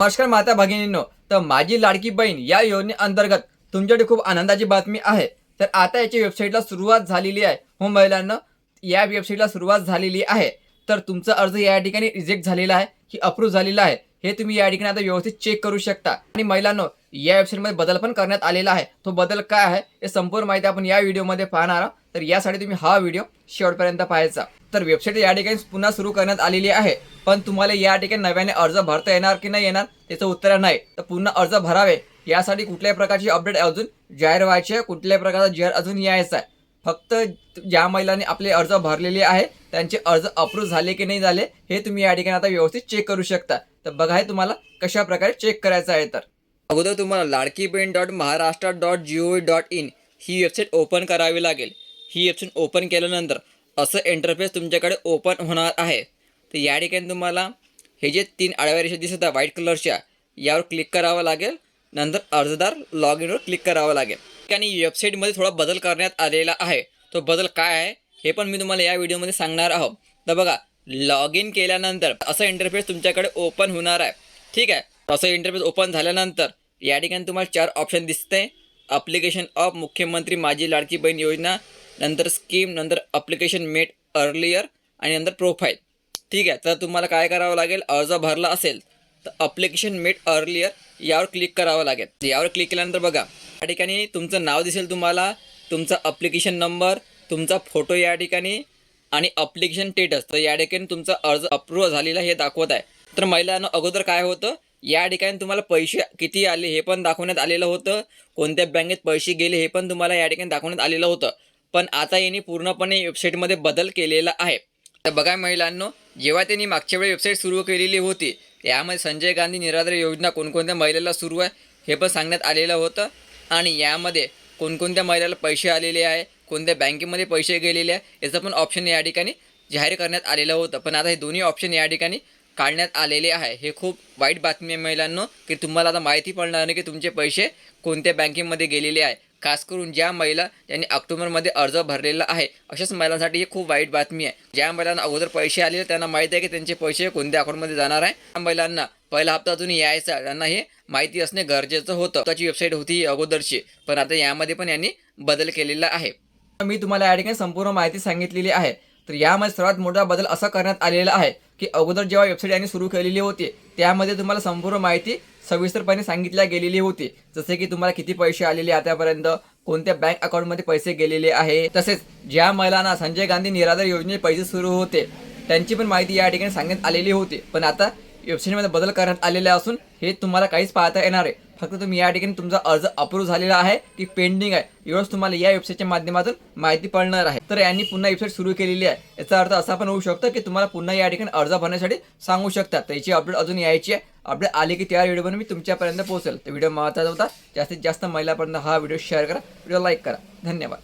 नमस्कार माता भगिनींनो तर माझी लाडकी बहीण या योजनेअंतर्गत तुमच्याकडे खूप आनंदाची बातमी आहे. तर आता याची वेबसाईटला सुरुवात झालेली आहे. हो महिलांना या वेबसाईटला सुरुवात झालेली आहे. तर तुमचा अर्ज या ठिकाणी रिजेक्ट झालेला आहे की अप्रूव्ह झालेला आहे. हे तुम्ही या ठिकाणी आता व्यवस्थित चेक करू शकता. आणि महिलांनो या वेबसाईटमध्ये बदल पण करण्यात आलेला आहे. तो बदल काय आहे हे संपूर्ण माहिती आपण या व्हिडिओमध्ये पाहणार आहोत. तर यासाठी तुम्ही हा व्हिडिओ शेवटपर्यंत पाहायचा. तर वेबसाईट या ठिकाणी पुन्हा सुरू करण्यात आलेली आहे. पण तुम्हाला या ठिकाणी नव्याने अर्ज भरता येणार की नाही येणार त्याचं उत्तर नाही. तर पुन्हा अर्ज भरावे. यासाठी कुठल्याही प्रकारची अपडेट अजून जाहीर व्हायची आहे. कुठल्याही प्रकारचा जाहीर अजून यायचा आहे. फक्त ज्या महिलांनी आपले अर्ज भरलेले आहे त्यांचे अर्ज अप्रूव्ह झाले की नाही झाले हे तुम्ही या ठिकाणी आता व्यवस्थित चेक करू शकता. तर बघा हे तुम्हाला कशा प्रकारे चेक करायचं आहे तर. अगोदर तुम्हाला Ladki Bahin dot Maharashtra dot G O dot in he website open करावी लागेल. ही वेबसाईट ओपन केल्यानंतर असं इंटरफेस तुमच्याकडे ओपन होणार आहे. तर या ठिकाणी तुम्हाला हे जे तीन आडव्या रेषा दिसत आहे व्हाईट कलरच्या यावर क्लिक करावं लागेल. नंतर अर्जदार लॉग इनवर क्लिक करावं लागेल. आणि वेबसाईटमध्ये थोडा बदल करण्यात आलेला आहे. तो बदल काय आहे हे पण मी तुम्हाला या व्हिडिओमध्ये सांगणार आहोत. तर बघा लॉग इन केल्यानंतर असं इंटरफेस तुमच्याकडे ओपन होणार आहे. ठीक आहे? असं इंटरफेस ओपन झाल्यानंतर या ठिकाणी तुम्हाला चार ऑप्शन दिसते अप्लिकेशन ऑफ मुख्यमंत्री माझी लाडकी बहीण योजना नंतर स्कीम नंतर अप्लिकेशन मेट अर्लियर आणि नंतर प्रोफाईल ठीक आहे तर तुम्हाला काय करावं लागेल? अर्ज भरला असेल तर अप्लिकेशन मेट अर्लियर यावर क्लिक करावं लागेल. यावर क्लिक केल्यानंतर बघा या ठिकाणी तुमचं नाव दिसेल तुम्हाला तुमचा अप्लिकेशन नंबर तुमचा फोटो या ठिकाणी आणि अप्लिकेशन स्टेटस तर या ठिकाणी तुमचा अर्ज अप्रूव्ह झालेला हे दाखवत आहे. तर महिलांना अगोदर काय होतं? या ठिकाणी तुम्हाला पैसे किती आले हे पण दाखवण्यात आलेलं होतं. कोणत्या बँकेत पैसे गेले हे पण तुम्हाला या ठिकाणी दाखवण्यात आलेलं होतं. पण आता यांनी पूर्णपणे वेबसाईटमध्ये बदल केलेला आहे. तर बघा महिलांनो जेव्हा त्यांनी मागच्या वेळी वेबसाईट सुरू केलेली होती त्यामध्ये संजय गांधी निराधार योजना कोणकोणत्या महिलेला सुरू आहे हे पण सांगण्यात आलेलं होतं. आणि यामध्ये कोणकोणत्या महिलेला पैसे आलेले आहे कोणत्या बँकेमध्ये पैसे गेलेले आहे याचं पण ऑप्शन या ठिकाणी जाहीर करण्यात आलेलं होतं. पण आता हे दोन्ही ऑप्शन या ठिकाणी काढण्यात आलेले आहे. हे खूप वाईट बातमी आहे महिलांनो की तुम्हाला आता माहिती पडणार नाही की तुमचे पैसे कोणत्या बँकेमध्ये गेलेले आहे. खास करून ज्या महिला ज्यांनी ऑक्टोबरमध्ये अर्ज भरलेला आहे अशाच महिलांसाठी ही खूप वाईट बातमी आहे. ज्या महिलांना अगोदर पैसे आलेले त्यांना माहिती आहे की त्यांचे पैसे कोणत्या अकाउंटमध्ये जाणार आहे. त्या महिलांना पहिला हप्ता अजून यायचा त्यांना हे माहिती असणे गरजेचं होतं. त्याची वेबसाईट होती ही अगोदरची पण आता यामध्ये पण यांनी बदल केलेला आहे. मी तुम्हाला या ठिकाणी संपूर्ण माहिती सांगितलेली आहे. तर यामध्ये सर्वात मोठा बदल असा करण्यात आलेला आहे की अगोदर जेव्हा वेबसाईट यांनी सुरू केलेली होती त्यामध्ये तुम्हाला संपूर्ण माहिती सविस्तरपणे सांगितल्या गेलेली होती. जसे की तुम्हाला किती पैसे आलेले आतापर्यंत कोणत्या बँक अकाउंटमध्ये पैसे गेलेले आहे तसेच ज्या महिलांना संजय गांधी निराधार योजनेचे पैसे सुरू होते त्यांची पण माहिती या ठिकाणी सांगण्यात आलेली होती. पण आता वेबसाईटमध्ये बदल करण्यात आलेले असून हे तुम्हाला काहीच पाहता येणार आहे. फक्त तुम्ही या ठिकाणी तुमचा अर्ज अप्रूव्ह झालेला आहे की पेंडिंग आहे. एवढंच तुम्हाला या वेबसाईटच्या माध्यमातून माहिती पडणार आहे. तर यांनी पुन्हा वेबसाईट सुरू केलेली आहे. याचा अर्थ असा पण होऊ शकतो की तुम्हाला पुन्हा या ठिकाणी अर्ज भरण्यासाठी सांगू शकतात. तर याची अपडेट अजून यायची आहे. अपडेट आली की त्या व्हिडिओ मी तुमच्यापर्यंत पोहोचेल. तर व्हिडिओ महत्त्वाचा होता. जास्तीत जास्त महिलापर्यंत हा व्हिडिओ शेअर करा. व्हिडिओ लाईक करा. धन्यवाद.